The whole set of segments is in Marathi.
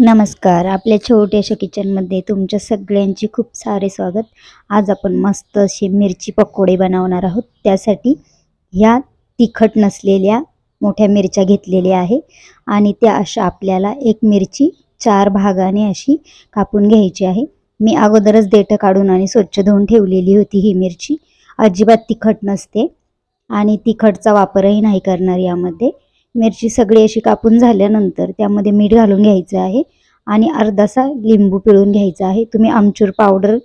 नमस्कार. आपल्या छोट्याशा किचनमध्ये तुमच्या सगळ्यांची खूप सारे स्वागत. आज आपण मस्त असे मिरची पकोडे बनवणार आहोत. त्यासाठी ह्या तिखट नसलेल्या मोठ्या मिरच्या घेतलेल्या आहे. आणि त्या अशा आपल्याला एक मिरची चार भागाने अशी कापून घ्यायची आहे. मी अगोदरच देठं काढून आणि स्वच्छ धुवून ठेवलेली होती ही मिरची. अजिबात तिखट नसते. आणि तिखटचा वापरही नाही करणार यामध्ये. मिरची सगळी अशी कापून झाल्यानंतर त्यामध्ये मीठ घालून घ्यायचं आहे आणि अर्धासा लिंबू पिळून घ्यायचा आहे. तुम्ही आमचूर पावडर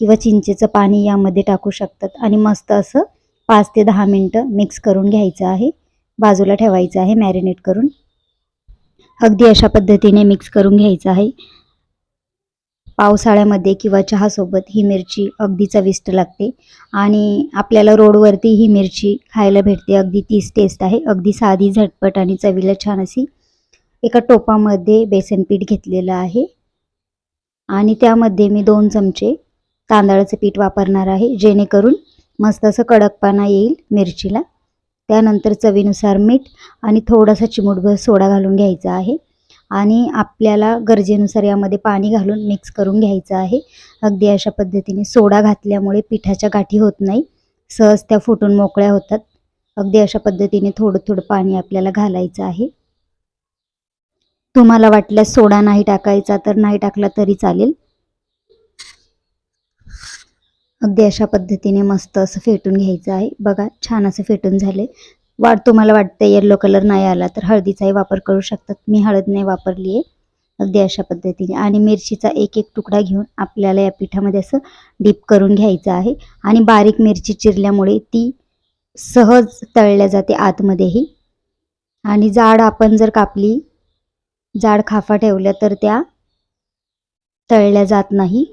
किंवा चिंचेचं पाणी यामध्ये टाकू शकतात आणि मस्त असं पाच ते दहा मिनटं मिक्स करून घ्यायचं आहे. बाजूला ठेवायचं आहे मॅरिनेट करून. अगदी अशा पद्धतीने मिक्स करून घ्यायचं आहे. पावसाळ्यामध्ये किंवा चहासोबत ही मिरची अगदी चविष्ट लागते. आणि आपल्याला रोडवरती ही मिरची खायला भेटते. अगदी तीच टेस्ट आहे. अगदी साधी झटपट आणि चवीला छान अशी एका टोपामध्ये बेसन पीठ घेतलेलं आहे. आणि त्यामध्ये मी दोन चमचे तांदळाचं पीठ वापरणार आहे. जेणेकरून मस्त असं कडकपणा येईल मिरचीला. त्यानंतर चवीनुसार मीठ आणि थोडासा चिमूटभर सोडा घालून घ्यायचा आहे. आणि आपल्याला गरजेनुसार यामध्ये पाणी घालून मिक्स करून घ्यायचं आहे. अगदी अशा पद्धतीने सोडा घातल्यामुळे पिठाच्या गाठी होत नाही. सहज त्या फुटून मोकळ्या होतात. अगदी अशा पद्धतीने थोडं थोडं पाणी आपल्याला घालायचं आहे. तुम्हाला वाटल्यास सोडा नाही टाकायचा तर नाही टाकला तरी चालेल. अगदी अशा पद्धतीने मस्त असं फेटून घ्यायचं आहे. बघा छान असं फेटून झाले वाट तुम्हाला वाटतं येल्लो कलर नाही आला तर हळदीचाही वापर करू शकतात. मी हळद नाही वापरली आहे अगदी अशा पद्धतीने. आणि मिरचीचा एक एक तुकडा घेऊन आपल्याला या पिठामध्ये असं डीप करून घ्यायचं आहे. आणि बारीक मिरची चिरल्यामुळे ती सहज तळल्या जाते आतमध्येही. आणि जाड आपण जर कापली जाड खाफा ठेवल्या तर त्या तळल्या जात नाही.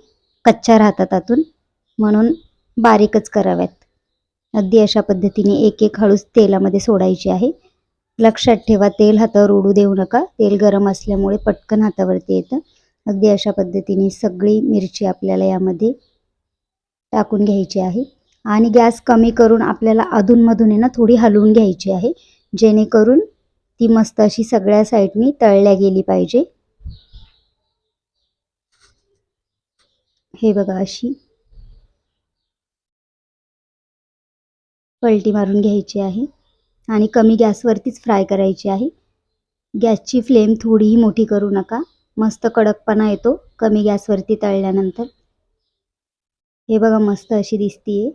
कच्च्या राहतात आतून. म्हणून बारीकच कराव्यात. अगदी अशा पद्धतीने एक एक हळूच तेलामध्ये सोडायची आहे. लक्षात ठेवा तेल हातावर उडू देऊ नका. तेल गरम असल्यामुळे पटकन हातावरती येतं. अगदी अशा पद्धतीने सगळी मिरची आपल्याला यामध्ये टाकून घ्यायची आहे. आणि गॅस कमी करून आपल्याला अधूनमधून आहे ना थोडी हलवून घ्यायची आहे. जेणेकरून ती मस्त अशी सगळ्या साईडनी तळल्या गेली पाहिजे. हे बघा अशी पलटी मारून घ्यायची आहे आणि कमी गॅसवरतीच फ्राय करायची आहे. गॅसची फ्लेम थोडीही मोठी करू नका. मस्त कडकपणा येतो कमी गॅसवरती तळल्यानंतर. हे बघा मस्त अशी दिसतीये.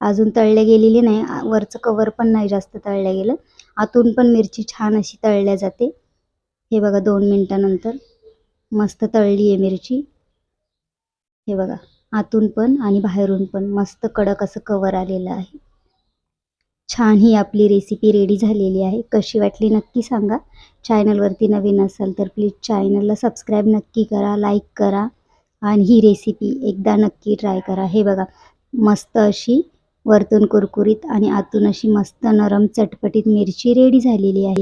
अजून तळल्या गेलेली नाही. वरचं कवर पण नाही जास्त तळल्या गेलं. आतून पण मिरची छान अशी तळल्या जाते. हे बघा दोन मिनटानंतर. मस्त तळली आहे मिरची. हे बघा. आतून पण आणि बाहेरून पण मस्त कडक असं कवर आलेलं आहे. छान ही आपली रेसिपी रेडी झालेली आहे. कशी वाटली नक्की सांगा. चॅनलवरती नवीन असाल तर प्लीज चॅनलला सबस्क्राईब नक्की करा लाईक करा आणि ही रेसिपी एकदा नक्की ट्राय करा. हे बघा मस्त अशी वरतून कुरकुरीत आणि आतून अशी मस्त नरम चटपटीत मिरची रेडी झालेली आहे.